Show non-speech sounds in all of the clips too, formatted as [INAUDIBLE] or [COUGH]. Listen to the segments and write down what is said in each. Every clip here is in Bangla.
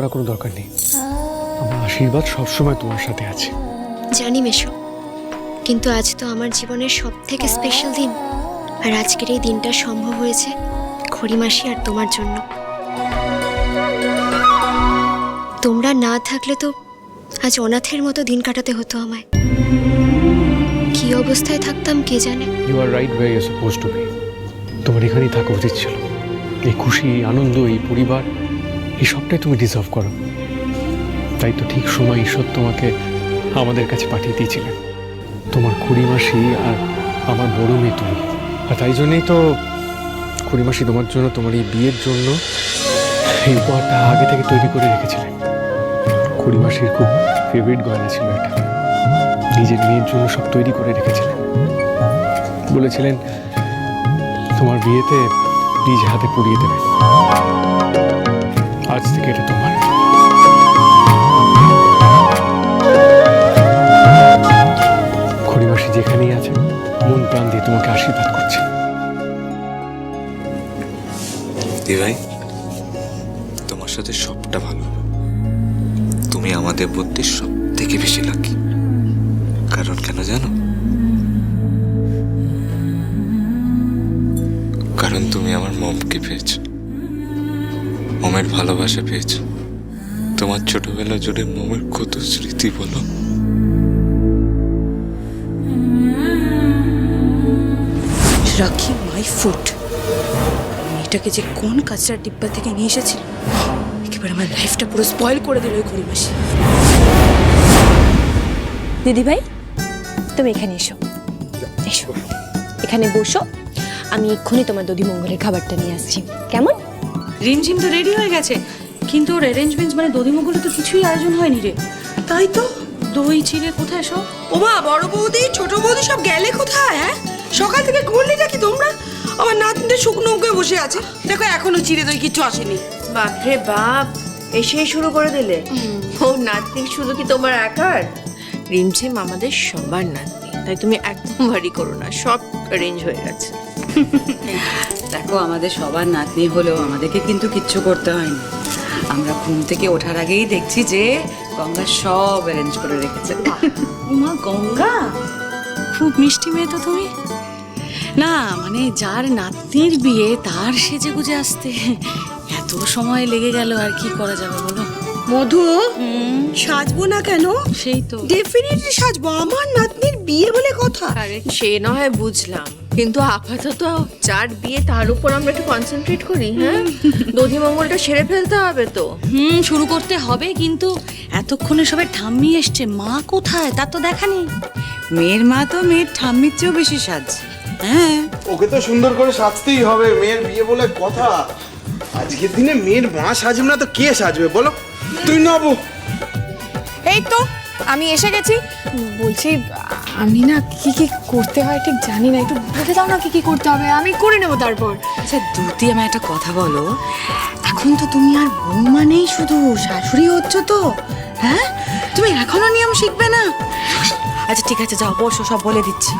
করার কোনো দরকার নেই। আমার আশীর্বাদ সবসময় তোমার সাথে আছে। জানি মেশো কিন্তু আজ তো আমার জীবনের সব থেকে স্পেশাল দিন। আর আজকের এই দিনটা সম্ভব হয়েছে খড়িমাসি আর তোমার জন্য। তোমরা না থাকলে তো আজ অনাথের মতো দিন কাটাতে হতো আমায়। কি অবস্থায় থাকতাম কে জানে? You are right way you suppose to be তোমার এখানেই থাকা উচিত ছিল। এই খুশি আনন্দ এই পরিবার এই সবটাই তুমি ডিজার্ভ করো। তাই তো ঠিক সময় ঈশ্বর তোমাকে আমাদের কাছে পাঠিয়ে দিয়েছিলেন। তোমার খুড়িমাসি আর আমার বড় মেয়ে তুমি। আর তাই জন্যই তো খুড়িমাসি তোমার জন্য, তোমার এই বিয়ের জন্য এই উপহারটা আগে থেকে তৈরি করে রেখেছিলেন। খুড়িমাসির খুব ফেভারিট গয়না ছিল এটা। নিজের মেয়ের জন্য সব তৈরি করে রেখেছিলেন। বলেছিলেন, তোমার বিয়েতে নিজ হাতে পরিয়ে দেবে আজ থেকে এটা যেখানেই আছে, মন প্রাণ দিয়ে তোমাকে আশীর্বাদ করছে। ভাই তোমার সাথে সবটা ভালো। তুমি আমাদের মধ্যে সব থেকে বেশি লাকি কারণ কেন জানো? কারণ তুমি আমার মমকে পেয়েছ। মমের ভালোবাসা পেয়েছ। তোমার ছোটবেলা জুড়ে মমের কত স্মৃতি বলো? রাখি মাই ফুট মেয়েটাকে যে কোন কাঁচরা ডিব্বা থেকে নিয়ে এসেছিল? একেবারে আমার লাইফটা পুরো স্পয়েল করে দিল ওই ঘড়িমাসি দিদি ভাই তুমি এখানে এসো। এসো। এখানে বসো। আমি এক্ষুনি তোমার দদি মঙ্গলের খাবারটা নিয়ে আসছি। কেমন? রিমঝিম তো রেডি হয়ে গেছে। কিন্তু ওর অ্যারেঞ্জমেন্টস মানে দদিমগুলো তো কিছুই আয়োজন হয়নি রে। তাই তো? দই চিড়ে কোথায় সব? ওমা বড় বৌদি ছোট বৌদি সব গেলে কোথায় হ্যাঁ? সকাল থেকে ঘুরলি নাকি তোমরা। আমার নাতনিদের শুকনো উগে বসে আছে। দেখো এখনও চিড়ে দই কিছু আসেনি। বাপরে বাপ এসেই শুরু করে দিলে। ও নাতনি শুধু কি তোমার একার? রিমঝিম আমাদের সবার নাতনি তাই তুমি একদম ভারী করো না সব অ্যারেঞ্জ হয়ে গেছে। দেখো আমাদের সবার নাতনি হলেও আমাদেরকে কিন্তু কিচ্ছু করতে হয়নি। আমরা ঘুম থেকে ওঠার আগেই দেখছি যে গঙ্গা সব অ্যারেঞ্জ করে রেখেছে। উমা গঙ্গা? খুব মিষ্টি মেয়ে তো তুমি। না মানে যার নাতনির বিয়ে তার সেজে গুজে আসতে এত সময় লেগে গেল আর কি করা যাবে বলো? মধু সাজবো না কেন? সেই তো। ডেফিনেটলি সাজবো আমার নাতনির বিয়ে বলে কথা। সে না হয় বুঝলাম। কিন্তু আপাতত যার দিয়ে তার উপর আমরা একটু কনসেন্ট্রেট করি হ্যাঁ? দধিমঙ্গলটা সেরে ফেলতে হবে তো। হুম শুরু করতে হবে কিন্তু এতক্ষণে সবাই ঠাম্মি এসছে। মা কোথায়? তার তো দেখা নেই। মেয়ের মা তো মেয়ের ঠাম্মির চেয়েও বেশি সাজছে। হ্যাঁ। ওকে তো সুন্দর করে সাজতেই হবে মেয়ের বিয়ে বলে কথা। আজকের দিনে মেয়ের মা সাজবে না তো কে সাজবে বলো? তুই নবো। এই তো আমি এসে গেছি। বলছি আমি না কি কি করতে হয় ঠিক জানি না একটু বলে দাও না কি কি করতে হবে আমি করে নেব তারপর। আচ্ছা দুতি আমায় একটা কথা বলো। এখন তো তুমি আর বৌমা নেই শুধু শাশুড়ি হচ্ছ তো হ্যাঁ? তুমি এখনও নিয়ম শিখবে না? আচ্ছা ঠিক আছে যাও বসো সব বলে দিচ্ছি।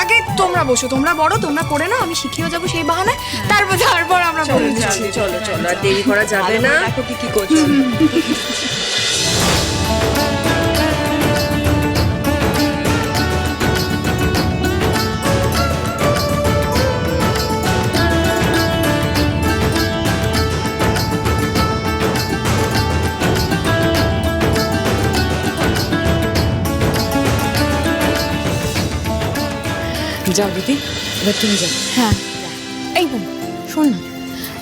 আগে তোমরা বসো তোমরা বড় তোমরা করে নাও আমি শিখিয়েও যাব সেই বাহানায়। তারপর তারপর আমরা বলে দিচ্ছি। চলো চলো আর দেরি করা যাবে না। দেখো কি কি করছ। [LAUGHS] যাও দিদি এবার তুমি যাও। হ্যাঁ। এই বোন শোন না।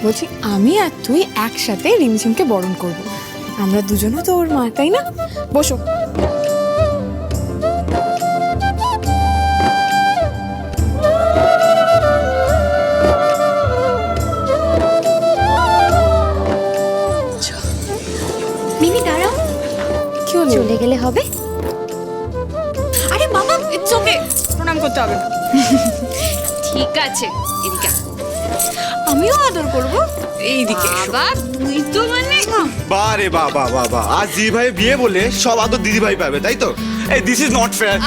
বলছি আমি আর তুই একসাথে রিমঝিমকে বরণ করব। আমরা দুজনও তো ওর মা তাই না? বসো। মিমি দাঁড়াও। কি চলে গেলে হবে? আরে বাবা ইটস ওকে প্রণাম করতে হবে। না ঠিক আছে এদিকে আমিও আদর করব। এইদিকে বাবা তুই তো মানে বা রে বা বা বা বা আজ দিদি ভাই বিয়ে বলে সব আদর দিদি ভাই পাবে তাই তো? এই this is not fair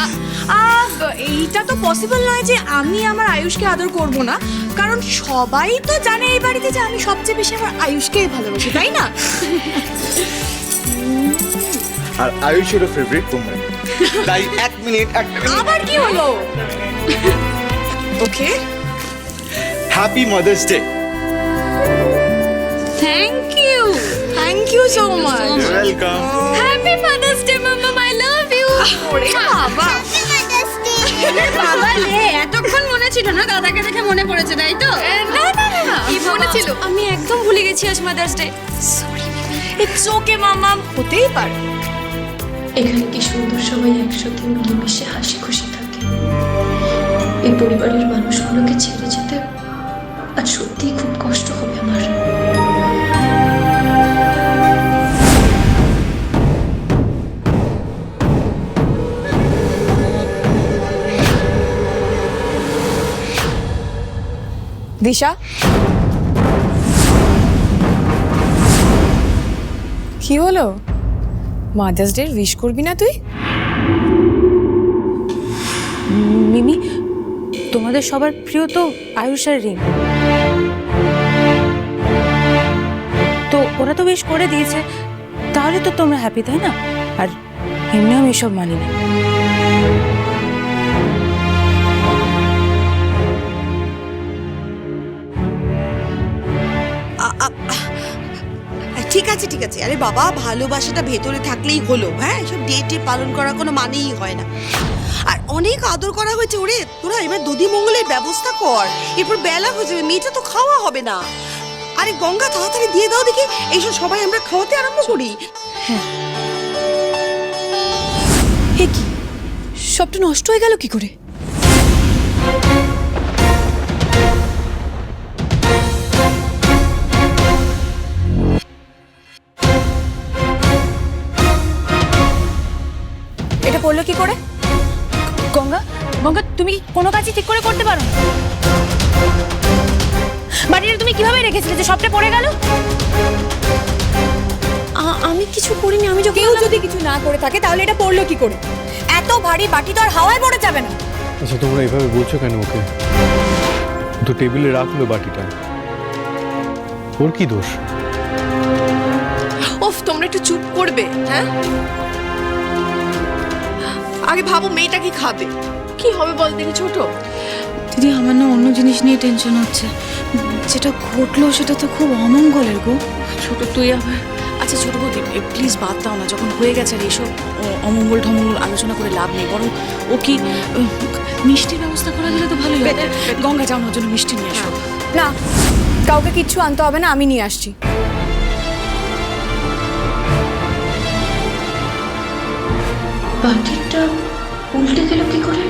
ah এইটা তো পসিবল নয় যে আমি আমার আয়ুষকে আদর করব না। কারণ সবাই তো জানে এই বাড়িতে যে আমি সবচেয়ে বেশি আমার আয়ুষকেই ভালোবাসি তাই না? আর আয়ুষেরও ফেভারিট তোমরা তাই এক মিনিট এক আবার কি হলো? Okay. Happy mother's day thank you thank you so much welcome happy father's day mamma I love you ওরে বাবা। বাবা। এতক্ষণ মনে ছিল না দাদাকে দেখে মনে পড়েছে তাই তো? না না না না। কি মনে ছিল? আমি একদম ভুলে গেছি আজ mother's day sorry it's okay মামা হতেই পারে। এখানে কি সুন্দর সবাই একসাথে মিলেমিশে হাসি খুশি থাকে? এই পরিবারের মানুষগুলোকে ছেড়ে যেতে আজ সত্যিই খুব কষ্ট হবে আমার। দিশা? কি হলো? মাদার্স ডে উইশ করবি না তুই? মিমি, তোমাদের সবার প্রিয় তো আয়ুষ রিং। তো ওরা তো বেশ করে দিয়েছে, তাহলে তো তোমরা হ্যাপি তাই না? আর এমনি আমি এসব মানি না ঠিক আছে ঠিক আছে। আরে বাবা, ভালোবাসাটা ভেতরে থাকলেই হলো হ্যাঁ? এসব ডেটে পালন করা কোনো মানেই হয় না। আর অনেক আদর করা হয়েছে ওরে। তোরা এবার দধি মঙ্গলের ব্যবস্থা কর। এরপর বেলা হয়ে যাবে, মেয়েটা তো খাওয়া হবে না। আরে গঙ্গা, তাড়াতাড়ি দিয়ে দাও দেখি। এইসব সবাই আমরা খাওয়াতে আরম্ভ করি। কি? সবটা নষ্ট হয়ে গেল কি করে? করল কি করে? গঙ্গা গঙ্গা তুমি কি কোনো কাজই ঠিক করে করতে পারো না? বাড়িটা তুমি কীভাবে রেখেছিলে যে সবটা পড়ে গেল? আমি কিছু করিনি আমি কেউ যদি কিছু না করে থাকে তাহলে এটা পড়ল কি করে? এত ভারী বাটি তো আর হাওয়ায় পড়ে যাবে না। আচ্ছা তোমরা এভাবে বলছো কেন ওকে? তো টেবিলে রাখল বাটিটা। ওর কি দোষ? ওফ তোমরা একটু চুপ করবে হ্যাঁ? আগে ভাবো মেয়েটা কি খাবে? কি হবে বল দেখি ছোট। দিদি আমার না অন্য জিনিস নিয়ে টেনশন হচ্ছে। যেটা ঘটলো সেটা তো খুব অমঙ্গলের গো। ছোট তুই আবার আচ্ছা ছোট বৌদি প্লিজ বাদ দাও না। যখন হয়ে গেছে আর এসব অমঙ্গল ঠমঙ্গল আলোচনা করে লাভ নেই বরং ও কি মিষ্টির ব্যবস্থা করা গেলে তো ভালোই গঙ্গা যাও না ওর জন্য মিষ্টি নিয়ে আসো। না কাউকে কিচ্ছু আনতে হবে না আমি নিয়ে আসছি। বাটিটা উল্টে গেল কি করে?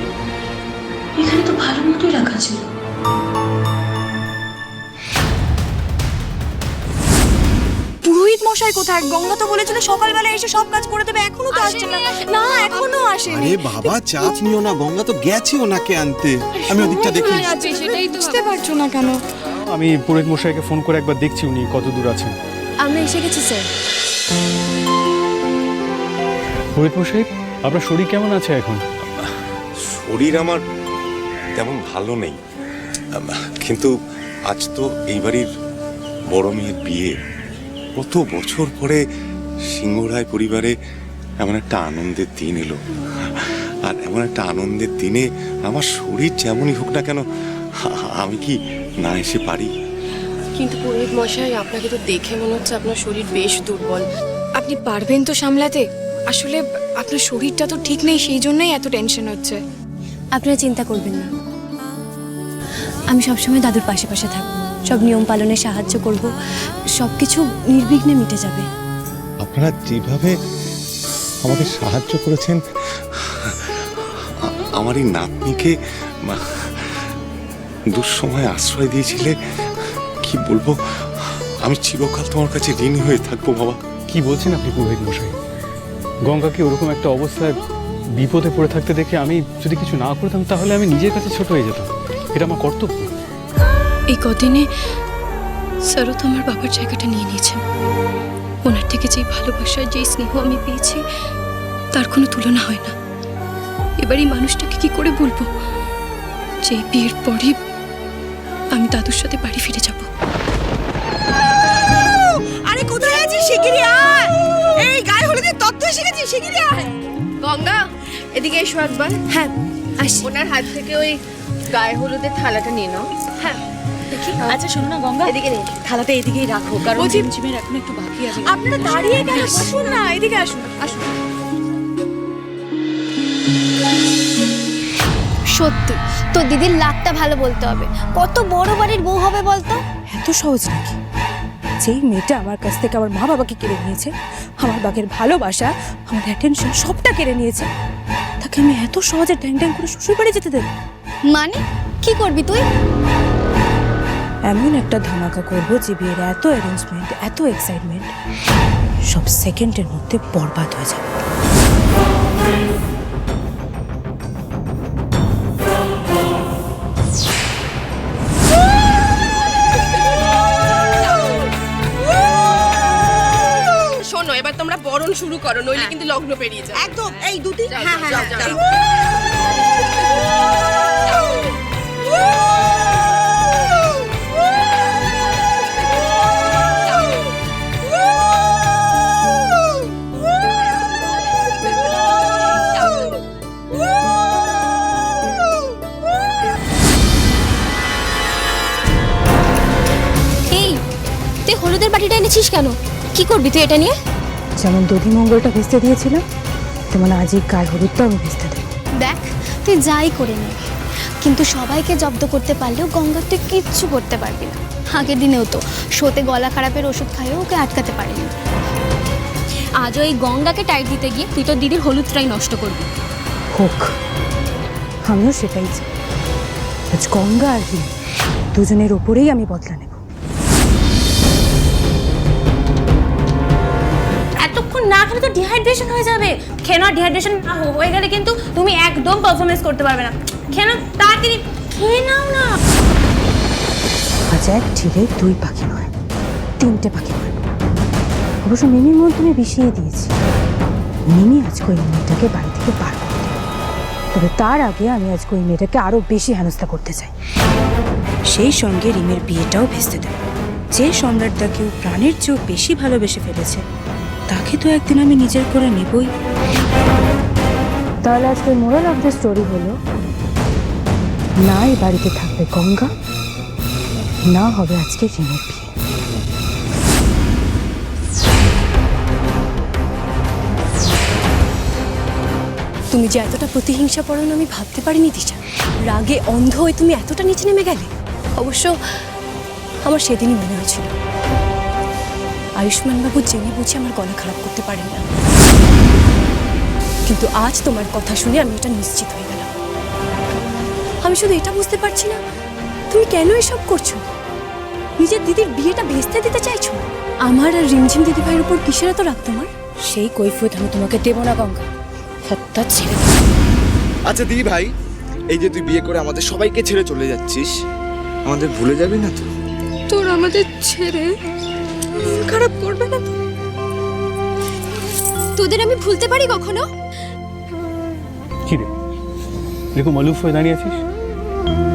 এখানে তো ভালো মতোই রাখা ছিল। পুরোহিত মশাই কোথায়? গঙ্গা তো বলেছিল সকালবেলা এসে সব কাজ করে দেবে এখনও তো আসছে না। না এখনও আসেনি। আরে বাবা চাপ নিও না গঙ্গা তো গেছে ওনাকে আনতে। আমি ওদিকটা দেখি। সেটাই বুঝতে পারছ না কেন? আমি পুরোহিত মশাইকে ফোন করে একবার দেখছি উনি কত দূর আছেন। আমরা এসে গেছি স্যার। পুরোহিত মশাই? আপনার শরীর কেমন আছে এখন? শরীর আমার তেমন ভালো নেই। কিন্তু আজ তো এই বাড়ির বড় মেয়ের বিয়ে। কত বছর পরে সিংহরায় পরিবারে এমন একটা আনন্দের দিন এলো। আর এমন একটা আনন্দের দিনে আমার শরীর যেমনই হোক না কেন আমি কি না এসে পারি? কিন্তু পুরোহিত মশাই আপনাকে তো দেখে মনে হচ্ছে আপনার শরীর বেশ দুর্বল। আপনি পারবেন তো সামলাতে? আসলে আপনার শরীরটা তো ঠিক নেই সেই জন্যই এত টেনশন হচ্ছে। আপনারা চিন্তা করবেন না। আমি সবসময় দাদুর পাশে পাশে থাকব। সব নিয়ম পালনে সাহায্য করব। সব কিছু নির্বিঘ্নে মিটে যাবে। আপনারা যেভাবে আমাকে সাহায্য করেছেন আমার এই নাতনিকে দুঃসময়ে আশ্রয় দিয়েছিলে কি বলব? আমি চিরকাল তোমার কাছে ঋণী হয়ে থাকব বাবা। কি বলছেন আপনি পুরোহিত মশাই? গঙ্গাকে ওরকম একটা অবস্থায় বিপদে পড়ে থাকতে দেখে আমি যদি কিছু না করতাম তাহলে আমি নিজের কাছে ছোট হয়ে যেতাম। এটা আমার কর্তব্য। এই কদিনে স্যারও তো আমার বাবার জায়গাটা নিয়ে নিয়েছেন ওনার থেকে যেই ভালোবাসা যেই স্নেহ আমি পেয়েছি তার কোনো তুলনা হয় না। এবার এই মানুষটাকে কি করে বলব? যে বিয়ের পরে আমি দাদুর সাথে বাড়ি ফিরে যাব। আরে কোথায় আছিস শিগগিরই আয়! তত্ত্ব এসে গেছিস গঙ্গা এদিকে এসো একবার। হ্যাঁ আসি। ওনার হাত থেকে ওই গায়ে হলুদের থালাটা নিয়ে নাও। হ্যাঁ দেখি। আচ্ছা শোনো না গঙ্গা। এদিকে নিয়ে থালাটা এদিকেই রাখো কারণ ঝিমঝিমের এখন একটু বাকি আছে। আপনারা দাঁড়িয়ে কেন? বসুন। না এদিকে আসুন আসুন। সত্যি তো দিদির লাভটা ভালো বলতে হবে। কত বড় বাড়ির বউ হবে বলতো? এত সহজ নাকি? যেই মেয়েটা আমার কাছ থেকে আমার মা বাবাকে কেড়ে নিয়েছে আমার বাঘের ভালোবাসা আমার অ্যাটেনশন সবটা কেড়ে নিয়েছে। তাকে আমি এত সহজে ড্যাং ড্যাং করে শ্বশুর বাড়ি যেতে দেব। মানে? কি করবি তুই? এমন একটা ধামাকা করব যে বিয়ের এত অ্যারেঞ্জমেন্ট এত এক্সাইটমেন্ট সব সেকেন্ডের মধ্যে বরবাদ হয়ে যাবে। বরণ শুরু করো নইলে কিন্তু লগ্ন পেরিয়ে যাবে। একদম এই দুটি হ্যাঁ হ্যাঁ যাও, হ্যাঁ, তুই হলুদের বাটিটা এনেছিস কেন? কি করবি তুই এটা নিয়ে? যেমন দধি মঙ্গলটা ভেস্তে দিয়েছিলাম তেমন আজই গায়ে হলুদটাও আমি ভেস্তে দেবো। দেখ তুই যাই করে নে। কিন্তু সবাইকে জব্দ করতে পারলেও গঙ্গার তুই কিচ্ছু করতে পারবি না। আগের দিনেও তো শোতে গলা খারাপের ওষুধ খাইয়েও ওকে আটকাতে পারেনি। আজও এই গঙ্গাকে টাইট দিতে গিয়ে তুই তোর দিদির হলুদটাই নষ্ট করবি। হোক আমিও সেটাই চাই। আজ গঙ্গা আর দুজনের ওপরেই আমি বদলা নেব। না খেলে তো ডিহাইড্রেশন হয়ে যাবে। খেয়ে না হয়ে গেলে কিন্তু তুমি একদম পারফরমেন্স করতে পারবে না। খেয়ে তাড়াতাড়ি। খেয়ে নাও না। আজ এক ঢিলে দুই পাখি নয়, তিনটে পাখি নয়। অবশ্য মিমির মন তুমি বিষিয়ে দিয়েছি। মিমি আজকে ওই মেয়েটাকে বাড়ি থেকে বার করে দেবে। তবে তার আগে আমি আজকে ওই মেয়েটাকে আরও বেশি হেনস্থা করতে চাই। সেই সঙ্গে রিমের বিয়েটাও ভেস্তে দেব। যে সম্রাটটাকে ও প্রাণের চেয়েও বেশি ভালোবেসে ফেলেছে তাকে তো একদিন আমি নিজের করে নেবই। তাহলে আজকে মোরাল অফ দ্য স্টোরি হলো না এই বাড়িতে থাকবে গঙ্গা না হবে আজকে রিমের বিয়ে। তুমি যে এতটা প্রতিহিংসা পড়ানো আমি ভাবতে পারিনি দিশা। রাগে অন্ধ হয়ে তুমি এতটা নিচে নেমে গেলে। অবশ্য আমার সেদিনই মনে হয়েছিল। আয়ুষ্মান বাবু জেনে বুঝে আমার গলা খারাপ করতে পারেন না। কিন্তু আজ তোমার কথা শুনে আমি এটা নিশ্চিত হয়ে গেলাম। আমি শুধু এটা বুঝতে পারছি না তুমি কেন এসব করছ? নিজের দিদির বিয়েটা ভেস্তে দিতে চাইছো? আমার আর রিমঝিম দিদি ভাইয়ের উপর কিসের এত রাগ তোমার? সেই কৈফিয়ত আমি তোমাকে দেবো না গঙ্গা। সত্তা ছেড়ে আচ্ছা দিদি ভাই এই যে তুই বিয়ে করে আমাদের সবাইকে ছেড়ে চলে যাচ্ছিস আমাদের ভুলে যাবি না তো? তোর আমাদের ছেড়ে খারাপ করবে না তোদের আমি ভুলতে পারি কখনো? কি রে এরকম অলুফ হয়ে দাঁড়িয়ে আছিস?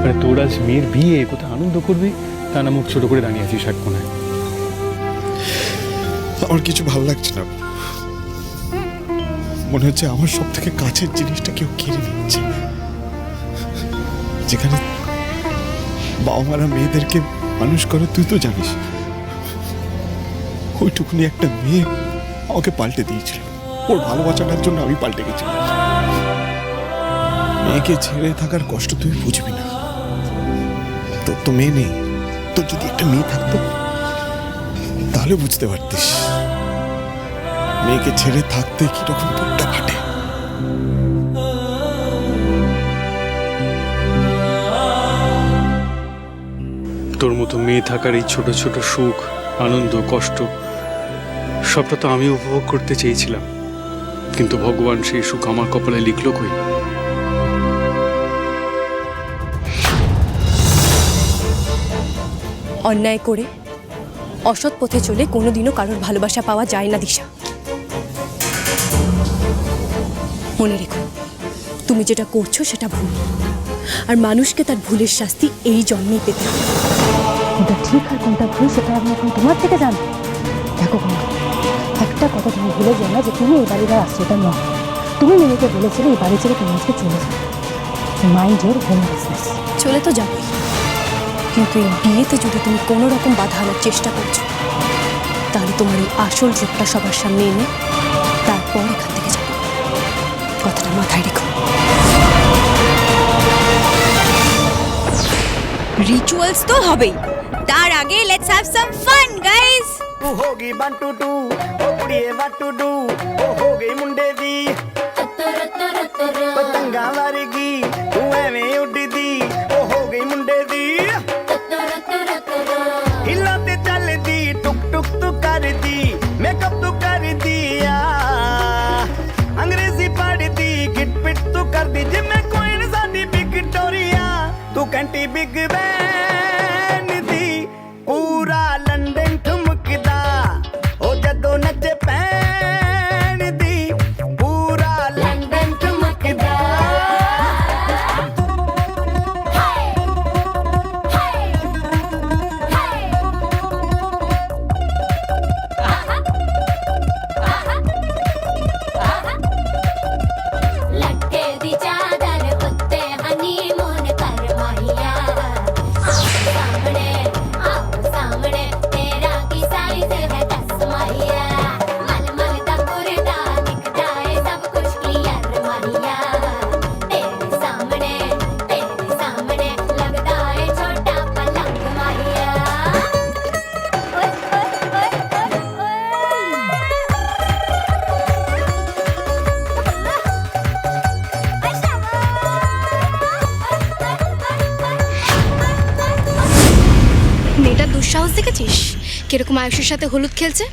মানে তোর আজ মেয়ের বিয়ে কোথায় আনন্দ করবি? তা না মুখ ছোট করে দাঁড়িয়ে আছিস এক কোনায় আমার কিছু ভালো লাগছে না। মনে হচ্ছে আমার সব থেকে কাছের জিনিসটা কেউ কেড়ে নিচ্ছে। যেখানে বাবা মারা মেয়েদেরকে মানুষ করে তুই তো জানিস। ওইটুকুনি একটা মেয়ে আমাকে পাল্টে দিয়েছিল। ওর ভালোবাসাটার জন্য আমি পাল্টে গেছি মেয়েকে ছেড়ে থাকার কষ্ট তুই বুঝবি না। তোর তো মেয়ে নেই। তোর যদি একটা মেয়ে থাকতো, তাহলে বুঝতে পারতিস। মেয়েকে ছেড়ে থাকতে কীরকম বুকটা ফাটে তোর মতো মেয়ে থাকার এই ছোট ছোট সুখ, আনন্দ, কষ্ট সবটা তো আমি উপভোগ করতে চেয়েছিলাম। কিন্তু ভগবান সেই সুখ আমার কপালে লিখল কই? অন্যায় করে অসৎ পথে চলে কোনোদিনও কারোর ভালোবাসা পাওয়া যায় না দিশা। মনে রেখো তুমি যেটা করছ সেটা ভুল। আর মানুষকে তার ভুলের শাস্তি এই জন্মেই পেতে হবে। ঠিক আর কোনটা ভুল সেটা আমি এখন তোমার থেকে জানব। একটা কথা তুমি ভুলে যাও না যে তুমি এই বাড়ির আর আশ্রয়টা নয় তুমি মেয়েকে বলেছিলে এই বাড়ি ছেড়ে তুমি আজকে চলে যাও। মাইন্ড ইউর হোম বিজনেস চলে তো যাবে। কিন্তু এই বিয়েতে যদি তুমি কোনো রকম বাধা আনার চেষ্টা করছ তাহলে তোমার এই আসল রূপটা সবার সামনে এনে তারপর এখান থেকে যাবে। কথাটা মাথায় রেখো। রিচুয়ালস তো হবেই। তার আগে let's have some fun guys হোগি বান্টু টু ਕੁੜੀਏ ਵਾਟੂ ਡੂ ਉਹ ਹੋ ਗਈ ਮੁੰਡੇ ਦੀ। ਪਤੰਗਾਂ ਵਰਗੀ, ਤੂੰ ਐਵੇਂ ਉੱਡਦੀ। ਉਹ ਹੋ ਗਈ ਮੁੰਡੇ ਦੀ। ਹਿੱਲਾਂ ਤੇ ਚੱਲਦੀ, ਟੁਕ ਟੁਕ ਤੂੰ ਕਰਦੀ। ਮੇਕਅਪ ਤੂੰ ਕਰਦੀ ਆ। ਅੰਗਰੇਜ਼ੀ ਪੜ੍ਹਦੀ, ਗਿਟ ਪਿਟ ਤੂੰ ਕਰਦੀ। ਜਿਵੇਂ ਕੋਇਨ ਸਾਡੀ ਵਿਕਟੋਰੀਆ ਤੂੰ ਕੰਟੀ ਬਿਗ ਬੈਨ আয়ুষের সাথে হলুদ খেলছে?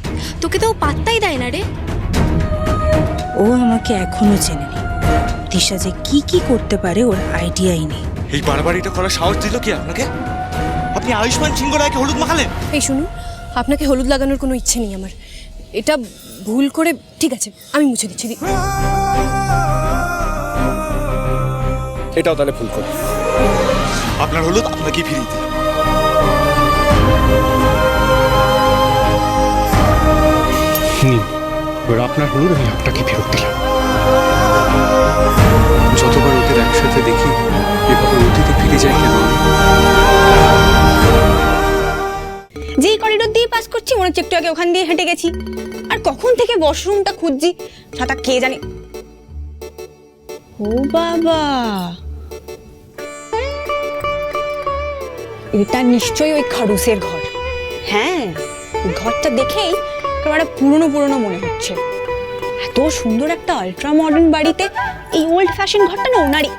তোকে তো ও পাত্তাই দেয় না রে। ও আমাকে এখনও চেনেনি। দিশা যে কি কি করতে পারে ওর আইডিয়াই নেই। এই বাড়াবাড়িটা করার সাহস দিল কি আপনাকে? আপনি আয়ুষ্মান সিংহ রায়কে হলুদ মাখালেন? এই শুনুন আপনাকে হলুদ লাগানোর কোনো ইচ্ছে নেই আমার। এটা ভুল করে ঠিক আছে আমি মুছে দিচ্ছি। এটাও তাহলে ভুল করে আপনার হলুদ আপনাকেই ফিরিয়ে দিলাম। এবার আপনার হলুদ আমি আপনাকে ফেরত দিলাম। যতবার ওদের একসাথে দেখি, এভাবে অতীতে ফিরে কেন? যেই করিডোর দিয়ে পাস করছি, মনে হচ্ছে একটু আগে ওখান দিয়ে হেঁটে গেছি। আর কখন থেকে ওয়াশরুমটা খুঁজছি ছাতা কে জানে? ও বাবা! এটা নিশ্চয়ই ওই খারুসের ঘর। হ্যাঁ ঘরটা দেখেই একেবারে পুরনো পুরনো মনে হচ্ছে। এত সুন্দর একটা আল্ট্রা মডার্ন বাড়িতে এই ওল্ড ফ্যাশন ঘরটা না ওনারই।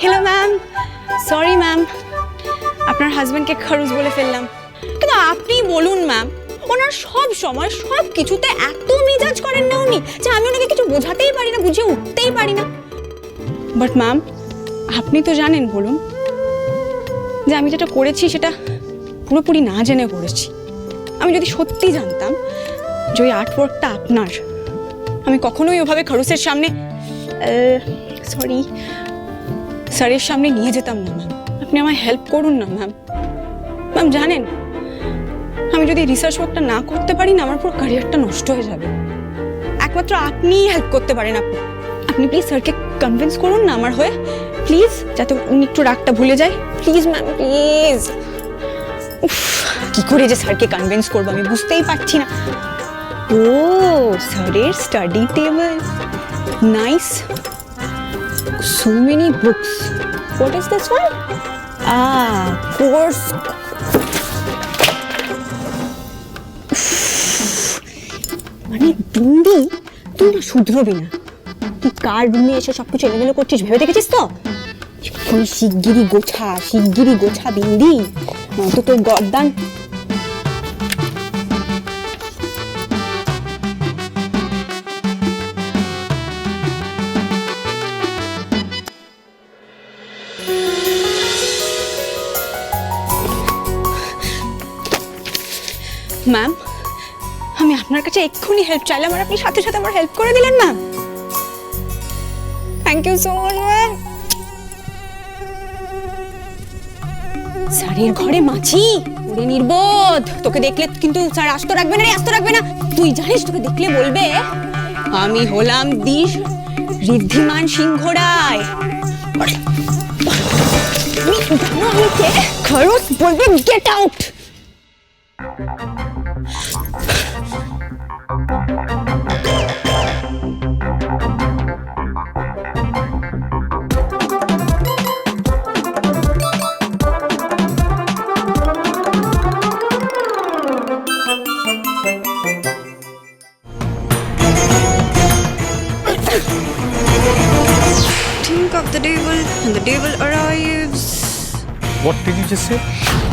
হ্যালো ম্যাম সরি ম্যাম আপনার হাজব্যান্ডকে খরচ বলে ফেললাম। কিন্তু আপনি বলুন ম্যাম ওনার সব সময় সব কিছুতে এত মেজাজ করেন না উনি যে আমি ওনাকে কিছু বোঝাতেই পারি না, বুঝিয়ে উঠতেই পারি না। বাট ম্যাম আপনি তো জানেন বলুন, যে আমি যেটা করেছি সেটা পুরোপুরি না জেনে করেছি। আমি যদি সত্যি জানতাম যে ওই আর্ট ওয়ার্কটা আপনার, আমি কখনোই ওভাবে খরচের সামনে সরি স্যারের সামনে নিয়ে যেতাম না ম্যাম আপনি আমায় হেল্প করুন না ম্যাম ম্যাম জানেন, আমি যদি রিসার্চ ওয়ার্কটা না করতে পারি না, আমার পুরো ক্যারিয়ারটা নষ্ট হয়ে যাবে। একমাত্র আপনিই হেল্প করতে পারেন আপনি। আপনি প্লিজ স্যারকে কনভিন্স করুন না আমার হয়ে। প্লিজ যাতে উনি একটু রাগটা ভুলে যায়। প্লিজ ম্যাম প্লিজ কি করে যে স্যারকে কনভিন্স করব আমি বুঝতেই পারছি না ও স্যারের study table nice so many books. What is this one? Ah, course. মানে দিদি তুই না শুধরবি না তুই কার রুমে এসে সব কিছু এলোমেলো করছিস ভেবে দেখেছিস তো শিগগিরি গোছা শিগগিরি গোছা বিন্দি নয়তো তোর গরদান ম্যাম আমি আপনার কাছে এক্ষুনি হেল্প চাইলাম আর আপনি সাথে সাথে আমার হেল্প করে দিলেন ma'am thank you so much ma'am স্যারের ঘরে মাছি? ওরে নির্বোধ। তোকে দেখলে কিন্তু স্যার আস্ত রাখবে না রে, আস্ত রাখবে না। তুই জানিস, তোকে দেখলে বলবে, আমি হলাম দিশ ঋদ্ধিমান সিংহ রায় খরচ বলবে গেট আউট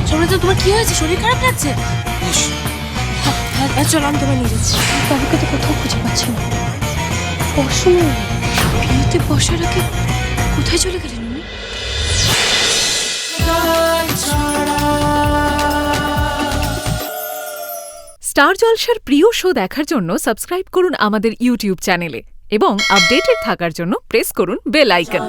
শোনো তো তোমার কি হয়েছে? শরীর খারাপ লাগছে? হ্যাঁ, হ্যাঁ, চলো আমি তোমায় নিয়ে যাচ্ছি। বাবুকে তো কোথাও খুঁজে পাচ্ছি না। বিয়েতে বসার আগে কোথায় চলে গেলেন উনি? স্টার জলসার প্রিয় শো দেখার জন্য সাবস্ক্রাইব করুন আমাদের ইউটিউব চ্যানেলে এবং আপডেটেড থাকার জন্য প্রেস করুন বেল আইকন।